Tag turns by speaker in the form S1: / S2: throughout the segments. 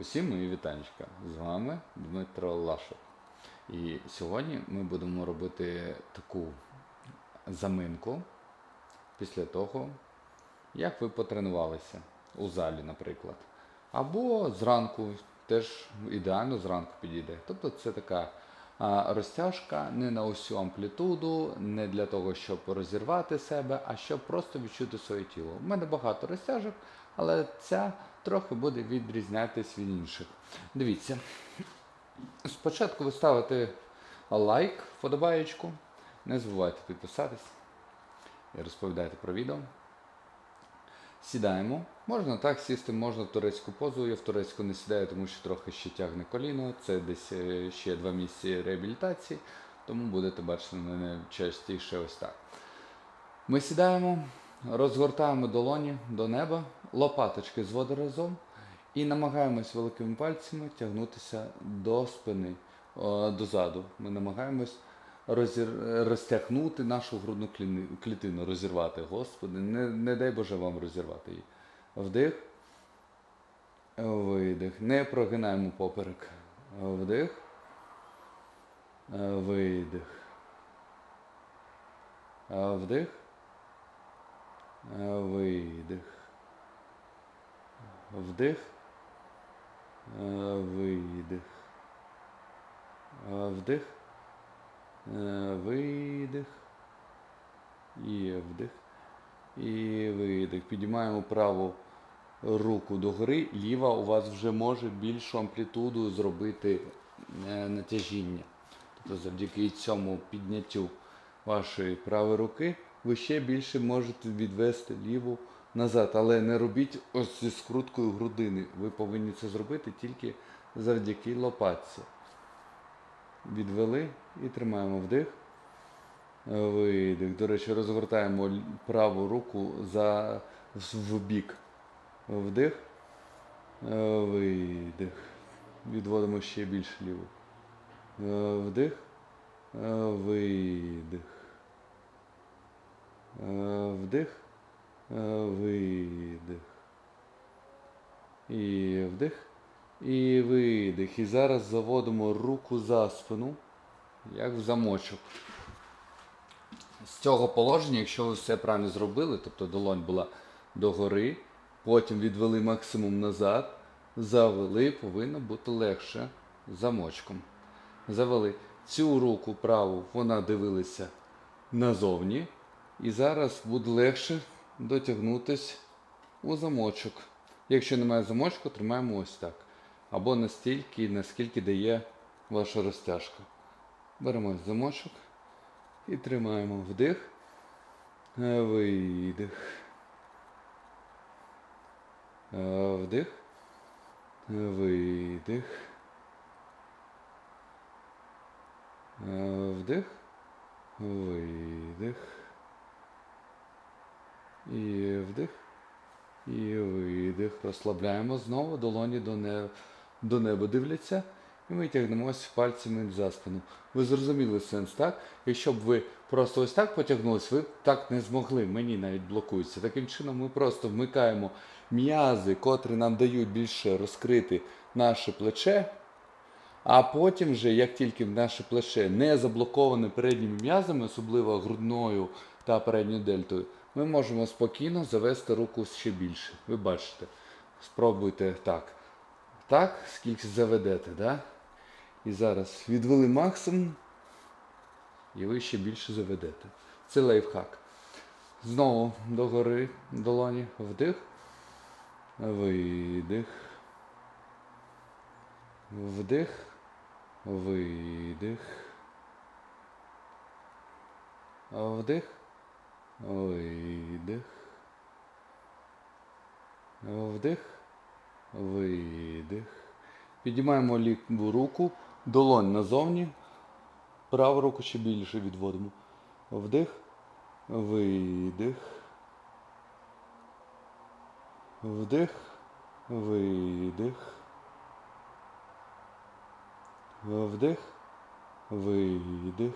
S1: Усім мої вітанчика! З вами Дмитро Лашок. І сьогодні ми будемо робити таку заминку після того, як ви потренувалися у залі, наприклад. Або зранку, теж ідеально зранку підійде. Тобто це така розтяжка не на усю амплітуду, не для того, щоб розірвати себе, а щоб просто відчути своє тіло. У мене багато розтяжок, але ця трохи буде відрізнятись від інших. Дивіться. Спочатку ви ставите лайк, вподобаєчку. Не забувайте підписатись і розповідайте про відео. Сідаємо. Можна так сісти, можна в турецьку позу. Я в турецьку не сідаю, тому що трохи ще тягне коліно. Це десь е, ще два місяці реабілітації, тому будете бачити мене частіше ось так. Ми сідаємо, розгортаємо долоні до неба, лопаточки зводимо разом і намагаємось великими пальцями тягнутися до спини, дозаду. Ми намагаємось розір... розтягнути нашу грудну клітину, розірвати. Господи, не, не дай Боже вам розірвати її. Вдих, видих. Не прогинаємо поперек. Вдих, видих. Вдих. Видих. Вдих. Видих. Вдих. Видих. І вдих. І видих. Підіймаємо праву руку догори. Ліва у вас вже може більшу амплітуду зробити е, натяжіння. Тобто завдяки цьому підняттю вашої правої руки ви ще більше можете відвести ліву назад. Але не робіть ось зі скруткою грудини. Ви повинні це зробити тільки завдяки лопатці. Відвели і тримаємо вдих. Видих. До речі, розгортаємо праву руку за в бік. Вдих. Видих. Відводимо ще більше ліву. Вдих. Видих. Вдих. Видих. І вдих. І видих. І зараз заводимо руку за спину, як в замочок. З цього положення, якщо ви все правильно зробили, тобто долонь була догори, потім відвели максимум назад, завели, повинно бути легше замочком. Завели цю руку праву, вона дивилася назовні. І зараз буде легше дотягнутись у замочок. Якщо немає замочку, тримаємо ось так. Або настільки, наскільки дає ваша розтяжка. Беремо замочок і тримаємо вдих, видих. Вдих, видих. Вдих, видих. І вдих. І видих. Розслабляємо знову, долоні до, не... до неба дивляться. І ми тягнемося пальцями за спину. Ви зрозуміли сенс, так? Якщо б ви просто ось так потягнулись, ви б так не змогли. Мені навіть блокується. Таким чином ми просто вмикаємо м'язи, котрі нам дають більше розкрити наше плече. А потім вже, як тільки наше плече не заблоковане передніми м'язами, особливо грудною та передньою дельтою, ми можемо спокійно завести руку ще більше. Ви бачите. Спробуйте так. Так, скільки заведете, да? І зараз відвели максимум, і ви ще більше заведете. Це лайфхак. Знову догори долоні. Вдих. Видих. Вдих. Видих. Вдих. Видих. Вдих. Видих. Підіймаємо ліву руку, долонь назовні. Праву руку ще більше відводимо. Вдих. Видих. Вдих. Видих. Вдих. Видих.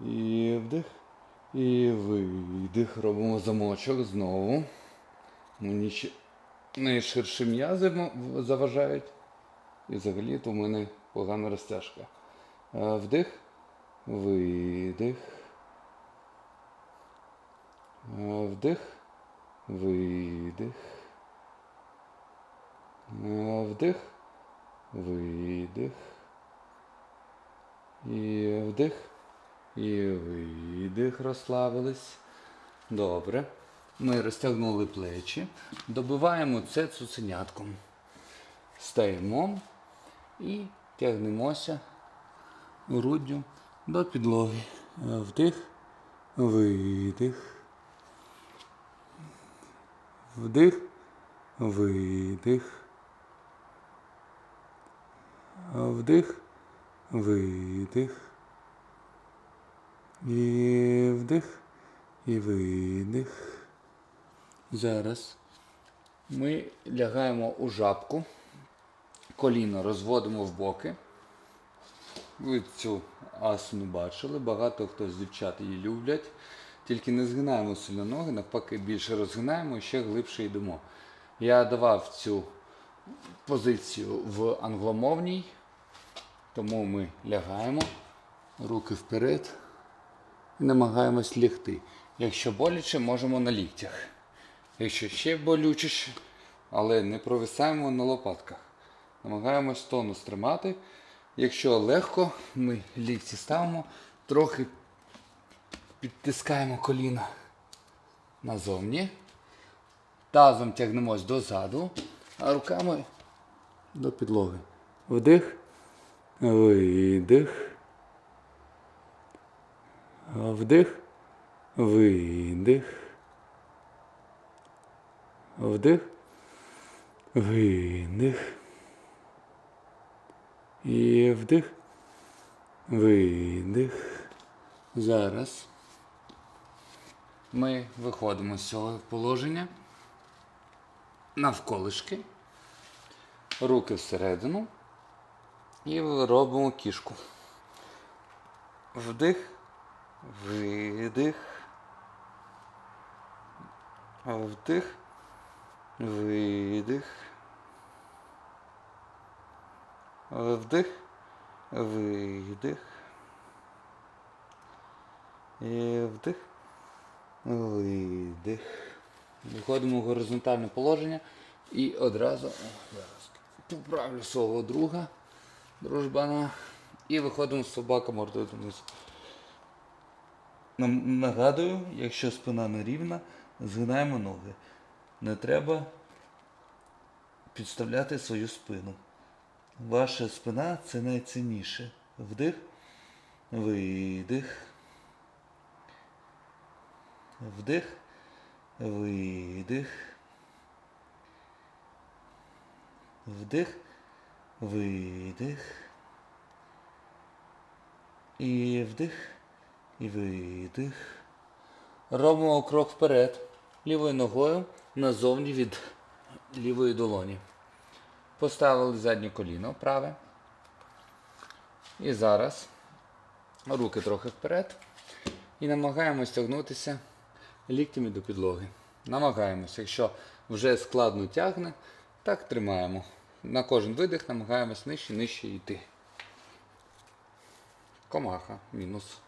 S1: І вдих. І видих. Робимо замочок знову. Мені ще найширші м'язи заважають. І взагалі то в мене погана розтяжка. Е, Вдих, видих. Е, Вдих, видих. Е, Вдих, видих. І вдих. І видих. Розслабились. Добре. Ми розтягнули плечі. Добиваємо це цуценятком. Стаємо і тягнемося груддю до підлоги. Вдих, видих. Вдих, видих. Вдих, видих. І вдих, і видих. Зараз ми лягаємо у жабку, коліно розводимо в боки. Ви цю асану бачили, багато хто з дівчат її люблять. Тільки не згинаємо сильно ноги, навпаки, більше розгинаємо і ще глибше йдемо. Я давав цю позицію в англомовній, тому ми лягаємо, руки вперед і намагаємось лягти. Якщо боляче, можемо на ліктях. Якщо ще болючіше, але не провисаємо на лопатках. Намагаємось тонус тримати. Якщо легко, ми лікті ставимо, трохи підтискаємо коліна назовні. Тазом тягнемось дозаду, а руками до підлоги. Вдих, видих. Вдих, видих. Вдих, видих. І вдих, видих. Зараз ми виходимо з цього положення навколишки, руки всередину і робимо кішку. Вдих, видих. Вдих, видих. Вдих, видих. І вдих, видих. Виходимо в горизонтальне положення і одразу поправлю свого друга, дружбана. І виходимо з собака мордою. Нам- Нагадую, якщо спина не рівна, згинаємо ноги. Не треба підставляти свою спину. Ваша спина це найцінніше. Вдих, видих. Вдих, видих. Вдих, видих. І вдих, і видих. Робимо крок вперед. Лівою ногою назовні від лівої долоні. Поставили заднє коліно праве. І зараз руки трохи вперед. І намагаємось тягнутися ліктями до підлоги. Намагаємось, якщо вже складно тягне, так тримаємо. На кожен видих намагаємось нижче, нижче йти. Комаха мінус.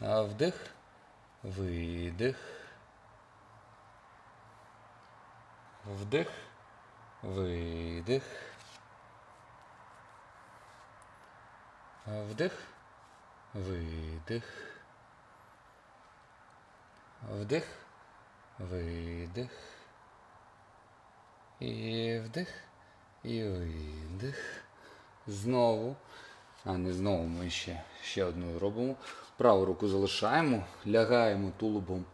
S1: Вдих, видих. Вдих, видих. Вдих, видих. Вдих, видих. І вдих, і видих. Знову. А не знову ми ще, ще одну робимо. Праву руку залишаємо, лягаємо тулубом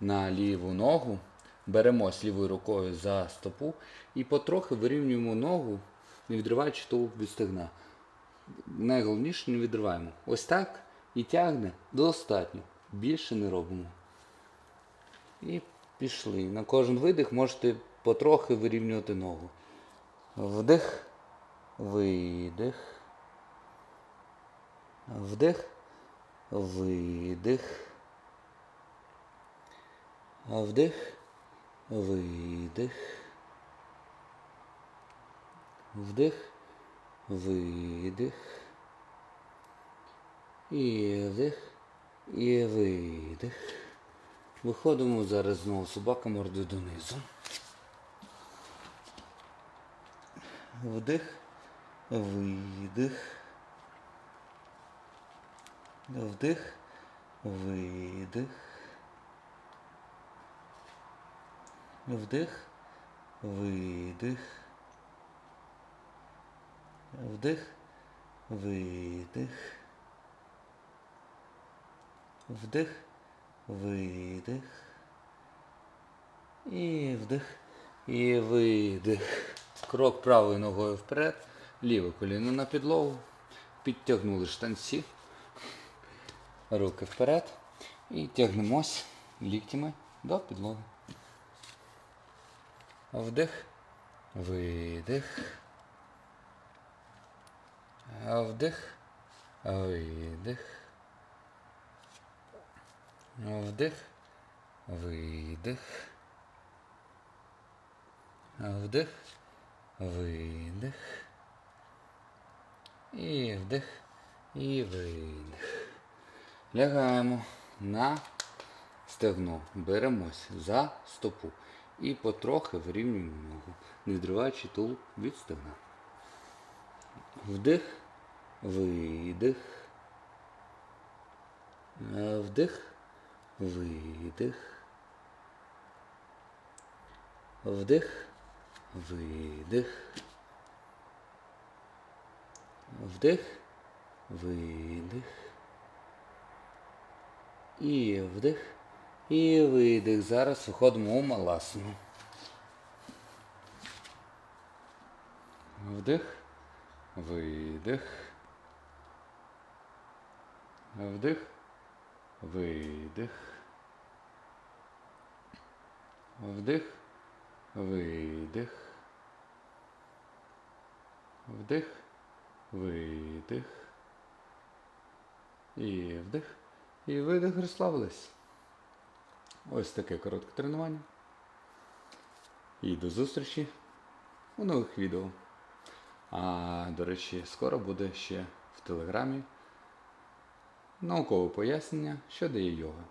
S1: на ліву ногу, беремось лівою рукою за стопу і потрохи вирівнюємо ногу, не відриваючи тулуб від стегна. Найголовніше не відриваємо. Ось так і тягне достатньо. Більше не робимо. І пішли. На кожен видих можете потрохи вирівнювати ногу. Вдих, видих. Вдих, видих. Вдих, видих. Вдих, видих. І вдих, і видих. Виходимо зараз знову собака мордою донизу. Вдих, видих. Вдих, видих. Вдих, видих. Вдих, видих. Вдих, видих. І вдих. І видих. Крок правою ногою вперед. Ліве коліно на підлогу. Підтягнули штанці. Руки вперед. І тягнемось ліктями до підлоги. Вдих. Видих. Вдих. Видих. Вдих. Видих. Вдих. Видих. І вдих. І видих. Лягаємо на стегно. Беремось за стопу. І потрохи вирівнюємо ногу, не відриваючи тулуб від стегна. Вдих, видих. Е, Вдих, видих. Вдих, видих. Вдих, видих. І вдих. І видих. Зараз виходимо у маласну. Вдих. Видих. Вдих. Видих. Вдих. Видих. Вдих. Видих. І вдих. І видих розслабились. Ось таке коротке тренування. І до зустрічі у нових відео. А, до речі, скоро буде ще в телеграмі наукове пояснення, що дає йога.